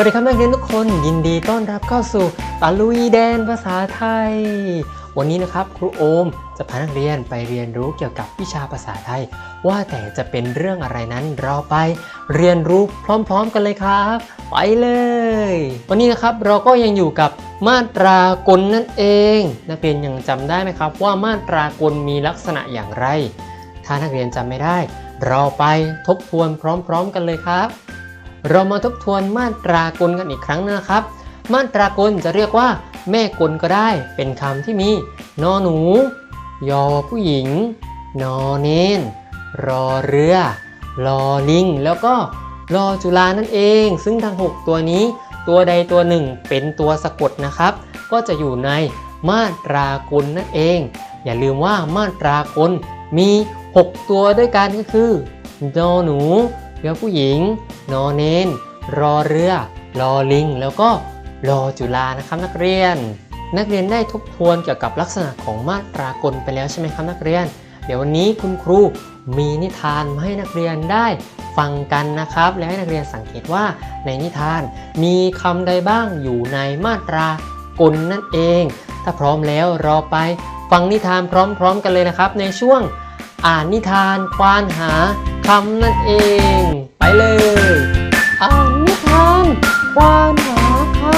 วัสดีครับนักเรียนทุกคนยินดีต้อนรับเข้าสู่ตะลุยแดนภาษาไทย วันนี้นะครับครูโอมจะพานักเรียนไปเรียนรู้เกี่ยวกับวิชาภาษาไทย ว่าแต่จะเป็นเรื่องอะไรนั้นเราไปเรียนรู้พร้อมๆกันเลยครับ ไปเลย วันนี้นะครับเราก็ยังอยู่กับมาตรากลนั่นเอง นักเรียนยังจำได้ไหมครับ ว่ามาตรากลมีลักษณะอย่างไร ถ้านักเรียนจำไม่ได้ เราไปทบทวนพร้อม ๆ กันเลยครับ เรามาทบทวนมาตรากลกันอีกครั้งนะครับ มาตรากลจะเรียกว่า แม่กลก็ได้ เป็นคำที่มีนอหนู ยอผู้หญิง นอเนนรอเรือลอลิง แล้วก็รอจุฬานั่นเอง ซึ่งทั้ง 6 ตัวนี้ ตัวใดตัวหนึ่งเป็นตัวสะกดนะครับ ก็จะอยู่ในมาตรากลนั่นเอง อย่าลืมว่ามาตรากลมี 6 ตัวด้วยกันก็คือนอหนูยอผู้หญิง นอเนนรอเรือ รอลิง แล้วก็รอจุฬานะครับนักเรียน นักเรียนได้ทบทวนเกี่ยวกับลักษณะของมาตรากลไปแล้วใช่ไหมครับนักเรียน เดี๋ยววันนี้คุณครูมีนิทานมาให้นักเรียนได้ฟังกันนะครับ และให้นักเรียนสังเกตว่าในนิทานมีคำใดบ้างอยู่ในมาตรากลนั่นเอง ถ้าพร้อมแล้วเราไปฟังนิทานพร้อมๆกันเลยนะครับ ในช่วงอ่านนิทานควานหาคำนั่นเอง ไปเลย อ่านนิทานควานหาคำ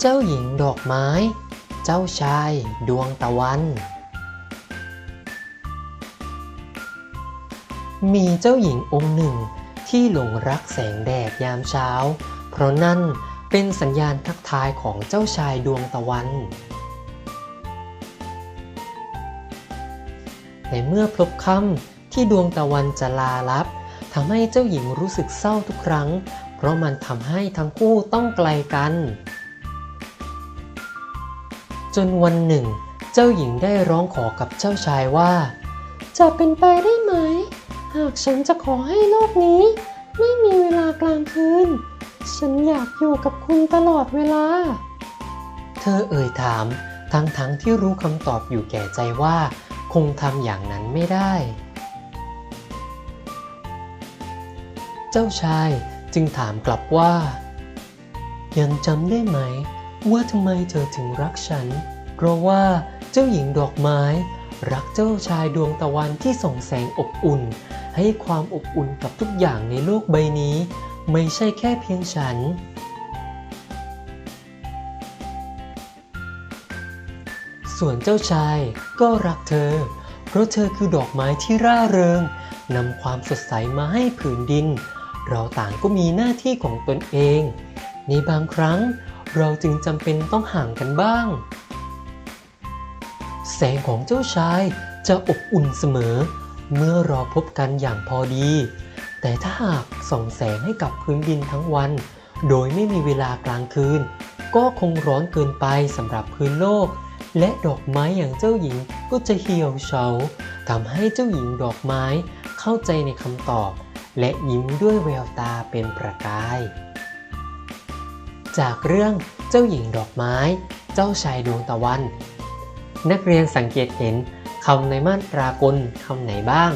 เจ้าหญิงดอกไม้ เจ้าชายดวงตะวัน มีเจ้าหญิงองค์หนึ่งที่หลงรักแสงแดดยามเช้า เพราะนั่นเป็นสัญญาณทักทายของเจ้าชายดวงตะวันแต่เมื่อพลบค่ำ ที่ดวงตะวันจะลาลับทำให้เจ้าหญิงรู้สึกเศร้าทุกครั้ง เพราะมันทำให้ทั้งคู่ต้องไกลกัน จนวันหนึ่ง เจ้าหญิงได้ร้องขอกับเจ้าชายว่า จะเป็นไปได้ไหม หากฉันจะขอให้โลกนี้ ไม่มีเวลากลางคืน ฉันอยากอยู่กับคุณตลอดเวลา เธอเอ่ยถามทั้งๆทที่รู้คำตอบอยู่แก่ใจว่า คงทำอย่างนั้นไม่ได้ เจ้าชายจึงถามกลับว่า ยังจำได้ไหม ว่าทำไมเธอถึงรักฉัน เพราะว่าเจ้าหญิงดอกไม้ รักเจ้าชายดวงตะวันที่ส่องแสงอบอุ่น ให้ความอบอุ่นกับทุกอย่างในโลกใบนี้ ไม่ใช่แค่เพียงฉันส่วนเจ้าชายก็รักเธอ เพราะเธอคือดอกไม้ที่ร่าเริงนำความสดใสมาให้ผืนดิน เราต่างก็มีหน้าที่ของตนเอง ในบางครั้งเราจึงจำเป็นต้องห่างกันบ้าง แสงของเจ้าชายจะอบอุ่นเสมอ เมื่อราพบกันอย่างพอดี แต่ถ้าหากส่องแสงให้กับพื้นดินทั้งวัน โดยไม่มีเวลากลางคืน ก็คงร้อนเกินไปสำหรับพื้นโลก และดอกไม้อย่างเจ้าหญิงก็จะเหี่ยวเฉาทำให้เจ้าหญิงดอกไม้เข้าใจในคำตอบ และยิ้มด้วยแววตาเป็นประกาย จากเรื่องเจ้าหญิงดอกไม้ เจ้าชายดวงตะวัน นักเรียนสังเกตเห็นคำในมาตรากลคำไหนบ้าง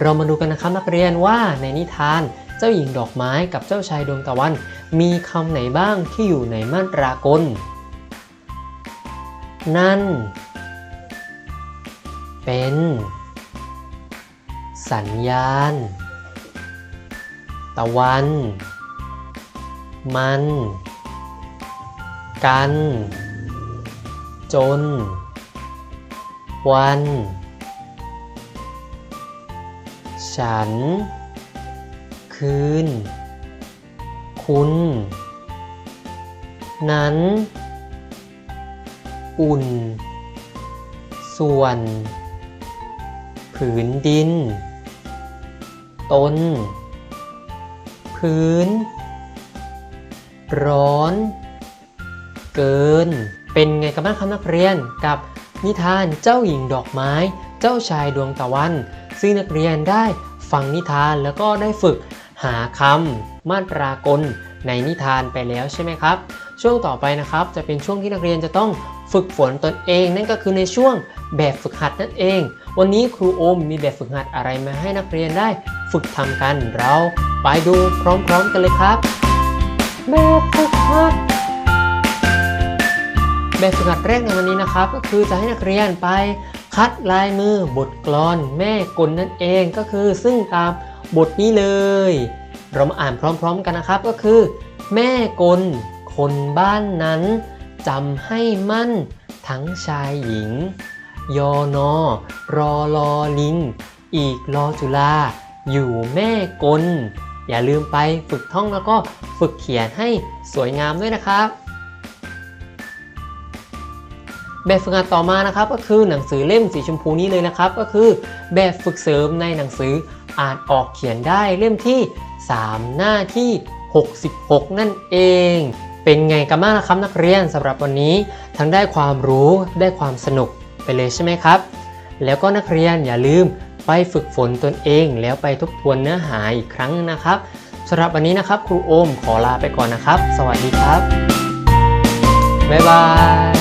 เรามาดูกันนะครับนักเรียนว่าในนิทานเจ้าหญิงดอกไม้กับเจ้าชายดวงตะวัน มีคำไหนบ้างที่อยู่ในมาตรากล นั่น เป็น สัญญาณ ตะวัน มัน กัน จน วัน ฉัน คืน คุณ นั้น อุ่น ส่วนผืนดิน ต้นพื้น ร้อน เกิน เป็นไงกันบ้างครับนักเรียนกับนิทานเจ้าหญิงดอกไม้ เจ้าชายดวงตะวัน ซึ่งนักเรียนได้ฟังนิทานแล้วก็ได้ฝึกหาคำมาตรากลในนิทานไปแล้วใช่ไหมครับ ช่วงต่อไปนะครับจะเป็นช่วงที่นักเรียนจะต้องฝึกฝนตนเอง นั่นก็คือในช่วงแบบฝึกหัดนั่นเอง วันนี้ครูโอมมีแบบฝึกหัดอะไรมาให้นักเรียนได้ฝึกทำกัน เราไปดูพร้อมๆกันเลยครับ แบบฝึกหัด แบบฝึกหัดแรกในวันนี้นะครับ ก็คือจะให้นักเรียนไปคัดลายมือบทกลอน แม่กลนั่นเองก็คือซึ่งตามบทนี้เลย เรามาอ่านพร้อมๆกันนะครับ ก็คือ แม่กล คนบ้านนั้นจำให้มั่นทั้งชายหญิง ยอนอรอลอลิง อีกรอจุฬาอยู่แม่กล อย่าลืมไปฝึกท่องแล้วก็ฝึกเขียนให้สวยงามด้วยนะครับ แบบฝึกหัดต่อมานะครับก็คือหนังสือเล่มสีชมพูนี้เลยนะครับ ก็คือแบบฝึกเสริมในหนังสืออ่านออกเขียนได้เล่มที่ 3 หน้าที่ 66 นั่นเองเป็นไงกันบ้างนะครับนักเรียนสำหรับวันนี้ ทั้งได้ความรู้ได้ความสนุก ไปเลยใช่ไหมครับ แล้วก็นักเรียนอย่าลืมไปฝึกฝนตนเอง แล้วไปทบทวนเนื้อหาอีกครั้งนะครับสำหรับวันนี้นะครับ ครูโอมขอลาไปก่อนนะครับ สวัสดีครับ บ๊ายบาย